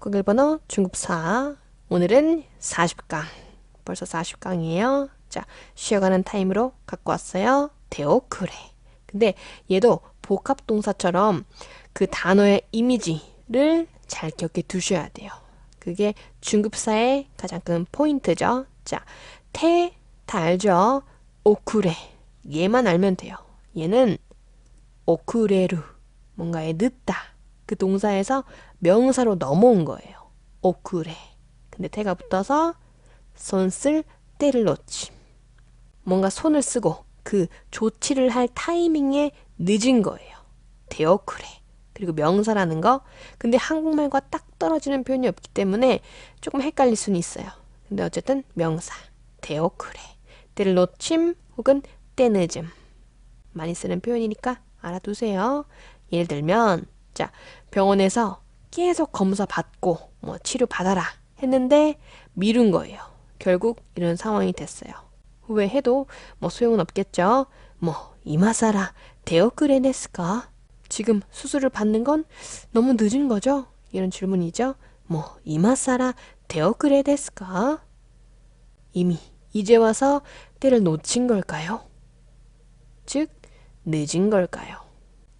북극 일본어 중급 4 오늘은 40강. 벌써 40강이에요. 자 쉬어가는 타임으로 갖고 왔어요. 데오크레 근데 얘도 복합동사처럼 그 단어의 이미지를 잘 기억해 두셔야 돼요. 그게 중급사의 가장 큰 포인트죠. 자, 테, 다 알죠? 오쿠레. 얘만 알면 돼요. 얘는 오쿠레루. 뭔가에 늦다. 그 동사에서 명사로 넘어온 거예요. 오쿠레. 근데 태가 붙어서 손쓸 때를 놓침. 뭔가 손을 쓰고 그 조치를 할 타이밍에 늦은 거예요. 데오쿠레. 그리고 명사라는 거. 근데 한국말과 딱 떨어지는 표현이 없기 때문에 조금 헷갈릴 수는 있어요. 근데 어쨌든 명사. 데오쿠레. 때를 놓침 혹은 때늦음. 많이 쓰는 표현이니까 알아두세요. 예를 들면 자, 병원에서 계속 검사 받고 뭐 치료 받아라 했는데 미룬 거예요. 결국 이런 상황이 됐어요. 후회해도 뭐 소용은 없겠죠. 뭐 이마사라 데오크레네스까? 지금 수술을 받는 건 너무 늦은 거죠? 이런 질문이죠. 뭐 이마사라 데오크레데스까? 이미 이제 와서 때를 놓친 걸까요? 즉 늦은 걸까요?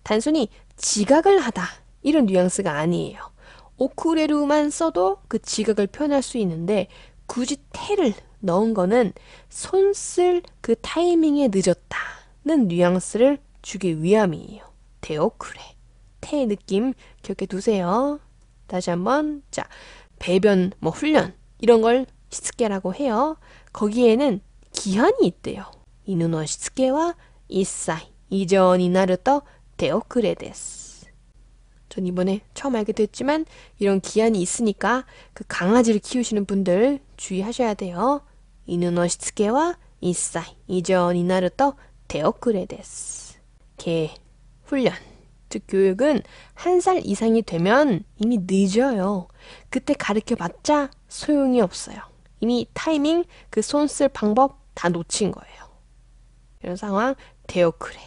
단순히 지각을 하다 이런 뉘앙스가 아니에요. 오쿠레루만 써도 그 지각을 표현할 수 있는데 굳이 테를 넣은 거는 손 쓸 그 타이밍에 늦었다는 뉘앙스를 주기 위함이에요. 데오쿠레. 테의 느낌 기억해 두세요. 다시 한번 자 배변 뭐 훈련 이런 걸 시스케라고 해요. 거기에는 기한이 있대요. 이누노 시스케와 이사이 이전이 나르떠 데오크레 데스. 전 이번에 처음 알게 됐지만 이런 기한이 있으니까 그 강아지를 키우시는 분들 주의하셔야 돼요. 이누노 시츠케와 이사이 이전이 나르떠 데오크레 데스. 개 훈련 즉 교육은 한 살 이상이 되면 이미 늦어요. 그때 가르쳐 봤자 소용이 없어요. 이미 타이밍 그 손 쓸 방법 다 놓친 거예요. 이런 상황 데오크레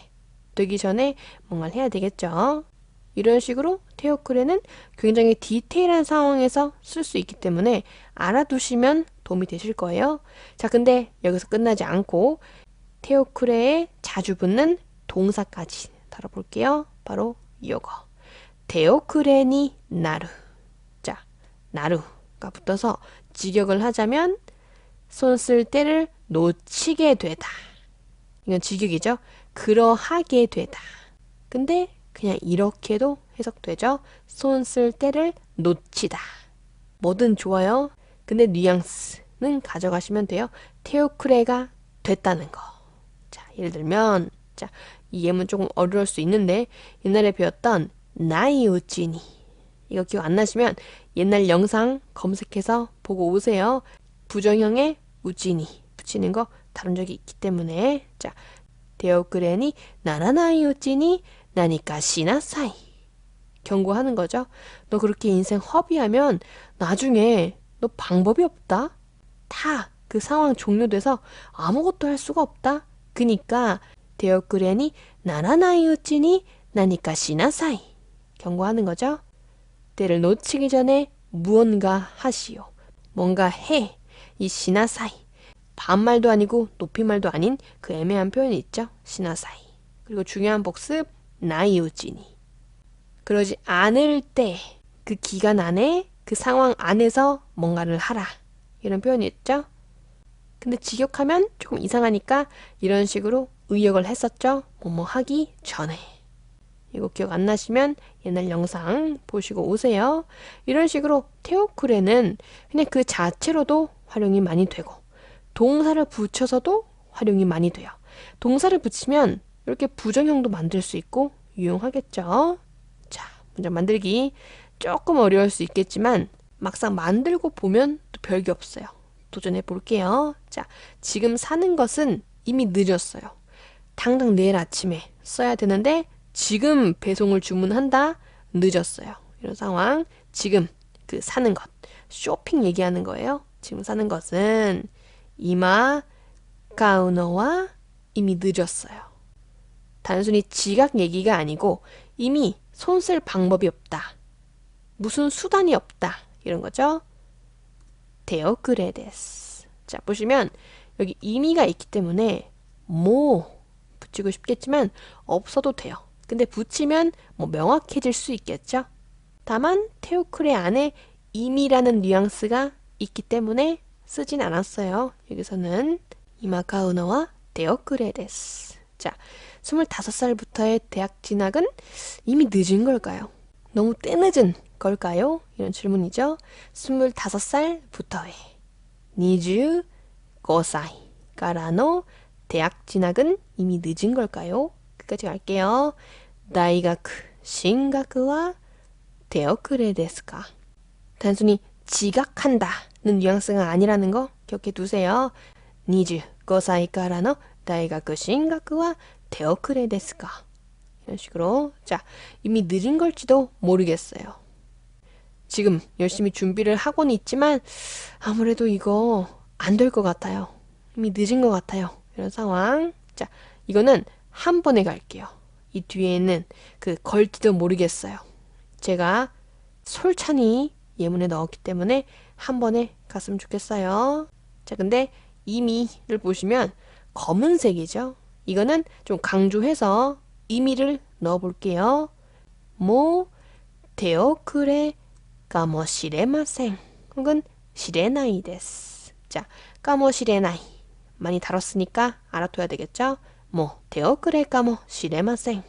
되기 전에 뭔가를 해야 되겠죠. 이런 식으로 테오크레는 굉장히 디테일한 상황에서 쓸 수 있기 때문에 알아두시면 도움이 되실 거예요. 자, 근데 여기서 끝나지 않고 테오크레에 자주 붙는 동사까지 다뤄볼게요. 바로 이거. 테오크레니 나루. 자, 나루가 붙어서 직역을 하자면 손 쓸 때를 놓치게 되다. 이건 직역이죠. 그러하게 되다. 근데 그냥 이렇게도 해석되죠. 손 쓸 때를 놓치다. 뭐든 좋아요. 근데 뉘앙스는 가져가시면 돼요. 테오크레가 됐다는 거. 자, 예를 들면 자, 이 예문 조금 어려울 수 있는데 옛날에 배웠던 나이 우찌니 이거 기억 안 나시면 옛날 영상 검색해서 보고 오세요. 부정형에 우찌니 붙이는 거 다룬 적이 있기 때문에 자, 데오그레니 나라나이 우찌니 나니까 시나사이. 경고하는 거죠. 너 그렇게 인생 허비하면 나중에 너 방법이 없다. 다 그 상황 종료돼서 아무것도 할 수가 없다. 그니까 대역그레니 나라나이 우치니 나니까 시나사이. 경고하는 거죠. 때를 놓치기 전에 무언가 하시오. 뭔가 해. 이 시나사이. 반말도 아니고 높임말도 아닌 그 애매한 표현이 있죠. 시나사이. 그리고 중요한 복습 나이우지니. 그러지 않을 때 그 기간 안에 그 상황 안에서 뭔가를 하라. 이런 표현이 있죠. 근데 직역하면 조금 이상하니까 이런 식으로 의역을 했었죠. 뭐뭐 하기 전에. 이거 기억 안 나시면 옛날 영상 보시고 오세요. 이런 식으로 테오크레는 그냥 그 자체로도 활용이 많이 되고 동사를 붙여서도 활용이 많이 돼요. 동사를 붙이면 이렇게 부정형도 만들 수 있고 유용하겠죠. 자, 문장 만들기 조금 어려울 수 있겠지만 막상 만들고 보면 또 별게 없어요. 도전해 볼게요. 자, 지금 사는 것은 이미 늦었어요. 당장 내일 아침에 써야 되는데 지금 배송을 주문한다 늦었어요. 이런 상황 지금 그 사는 것 쇼핑 얘기하는 거예요. 지금 사는 것은 이마 가우너와 이미 늦었어요. 단순히 지각 얘기가 아니고 이미 손 쓸 방법이 없다. 무슨 수단이 없다. 이런 거죠. 데오크레 데스. 자, 보시면 여기 의미가 있기 때문에 뭐 붙이고 싶겠지만 없어도 돼요. 근데 붙이면 뭐 명확해질 수 있겠죠. 다만 테오크레 안에 임이라는 뉘앙스가 있기 때문에 쓰진 않았어요. 여기서는 이마카우노와 데오크레 데스. 자, 25살부터의 대학 진학은 이미 늦은 걸까요? 너무 때늦은 걸까요? 이런 질문이죠. 25살부터의 25살からの 대학 진학은 이미 늦은 걸까요? 끝까지 갈게요. 大学 進学は 대어크레 데스까? 단순히 지각한다는 뉘앙스가 아니라는 거 기억해 두세요. 25歳からの 大学 신각과 대어크레 데스가 이런 식으로 자 이미 늦은 걸지도 모르겠어요. 지금 열심히 준비를 하고는 있지만 아무래도 이거 안 될 것 같아요. 이미 늦은 것 같아요. 이런 상황. 자 이거는 한 번에 갈게요. 이 뒤에는 그 걸지도 모르겠어요. 제가 솔찬히 예문에 넣었기 때문에 한 번에 갔으면 좋겠어요. 자 근데 이미를 보시면 검은색이죠. 이거는 좀 강조해서 의미를 넣어 볼게요. 모 데오크레 까모시레마생 혹은 시레나이 데스. 자, 까모시레나이 많이 다뤘으니까 알아둬야 되겠죠? 뭐 데오크레 까모시레마생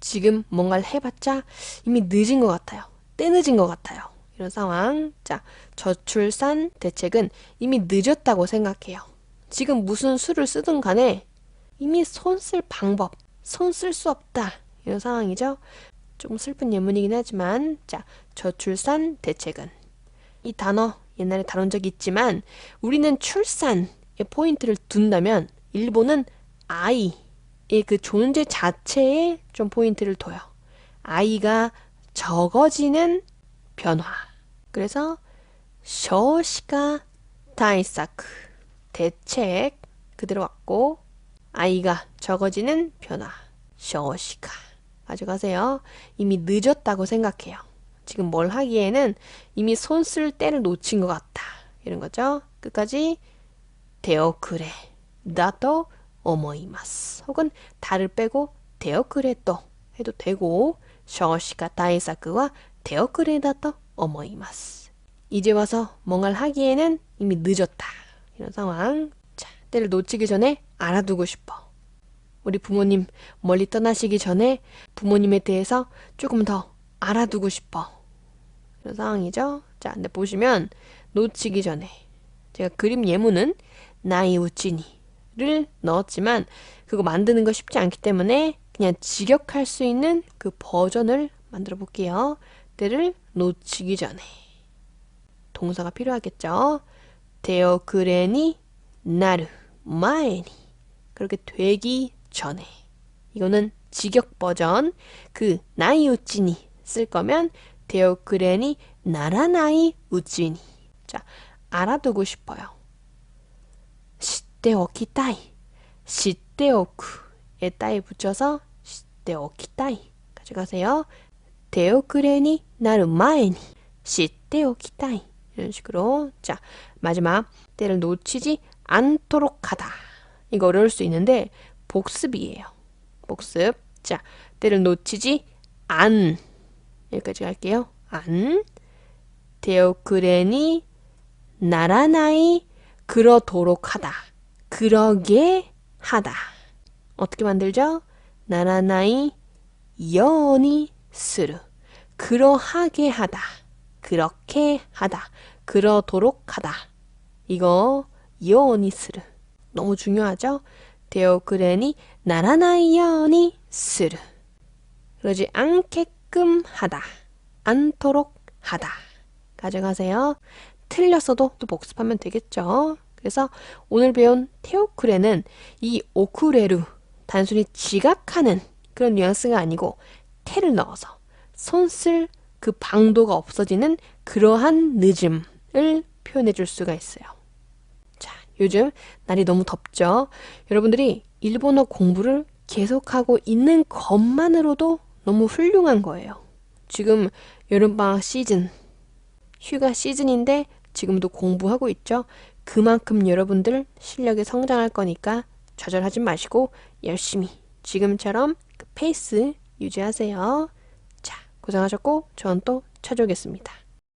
지금 뭔가를 해봤자 이미 늦은 것 같아요. 때늦은 것 같아요. 이런 상황. 자, 저출산 대책은 이미 늦었다고 생각해요. 지금 무슨 수를 쓰든 간에 이미 손 쓸 방법, 손 쓸 수 없다. 이런 상황이죠. 조금 슬픈 예문이긴 하지만, 자, 저출산 대책은. 이 단어 옛날에 다룬 적이 있지만, 우리는 출산에 포인트를 둔다면, 일본은 아이의 그 존재 자체에 좀 포인트를 둬요. 아이가 적어지는 변화. 그래서, 다이사크. 대책. 그대로 왔고, 아이가 적어지는 변화. 쇼시카. 가져가세요. 이미 늦었다고 생각해요. 지금 뭘 하기에는 이미 손 쓸 때를 놓친 것 같다. 이런 거죠. 끝까지 데오크레 나도 오모이마스 혹은 달을 빼고 데오크레 또 해도 되고 쇼시카 다이사크와 데오크레 나도 오모이마스 이제 와서 뭔가를 하기에는 이미 늦었다. 이런 상황. 자, 때를 놓치기 전에 알아두고 싶어. 우리 부모님 멀리 떠나시기 전에 부모님에 대해서 조금 더 알아두고 싶어. 이런 상황이죠. 자, 근데 보시면 놓치기 전에 제가 그림 예문은 나이 우찌니를 넣었지만 그거 만드는 거 쉽지 않기 때문에 그냥 직역할 수 있는 그 버전을 만들어 볼게요. 때를 놓치기 전에 동사가 필요하겠죠. 데어 그레니 나르 마에니. 그렇게 되기 전에. 이거는 직역 버전. 그 나이 우찌니 쓸 거면 데어 그레니 나라 나이 우찌니. 자 알아두고 싶어요. 시떼오키타이. 시떼오쿠에 따이 붙여서 시떼오키타이. 가져가세요. 데어 그레니 나르 마에니. 시떼오키타이 이런 식으로 자 마지막 때를 놓치지 않도록 하다 이거 어려울 수 있는데 복습이에요. 복습. 자, 때를 놓치지 안. 여기까지 갈게요. 안. 데오크레니 나라나이 그러도록 하다. 그러게 하다. 어떻게 만들죠? 나라나이 여니 스르. 그러하게 하다. 그렇게 하다. 그러도록 하다. 이거 요니스르. 너무 중요하죠? 데오크레니 나라나이 요니 스르. 그러지 않게끔 하다. 않도록 하다. 가져가세요. 틀렸어도 또 복습하면 되겠죠. 그래서 오늘 배운 테오크레는 이 오크레루 단순히 지각하는 그런 뉘앙스가 아니고 테를 넣어서 손쓸 그 방도가 없어지는 그러한 늦음을 표현해 줄 수가 있어요. 자, 요즘 날이 너무 덥죠? 여러분들이 일본어 공부를 계속하고 있는 것만으로도 너무 훌륭한 거예요. 지금 여름방학 시즌, 휴가 시즌인데 지금도 공부하고 있죠? 그만큼 여러분들 실력이 성장할 거니까 좌절하지 마시고 열심히 지금처럼 그 페이스 유지하세요. 고생하셨고 저는 또 찾아오겠습니다.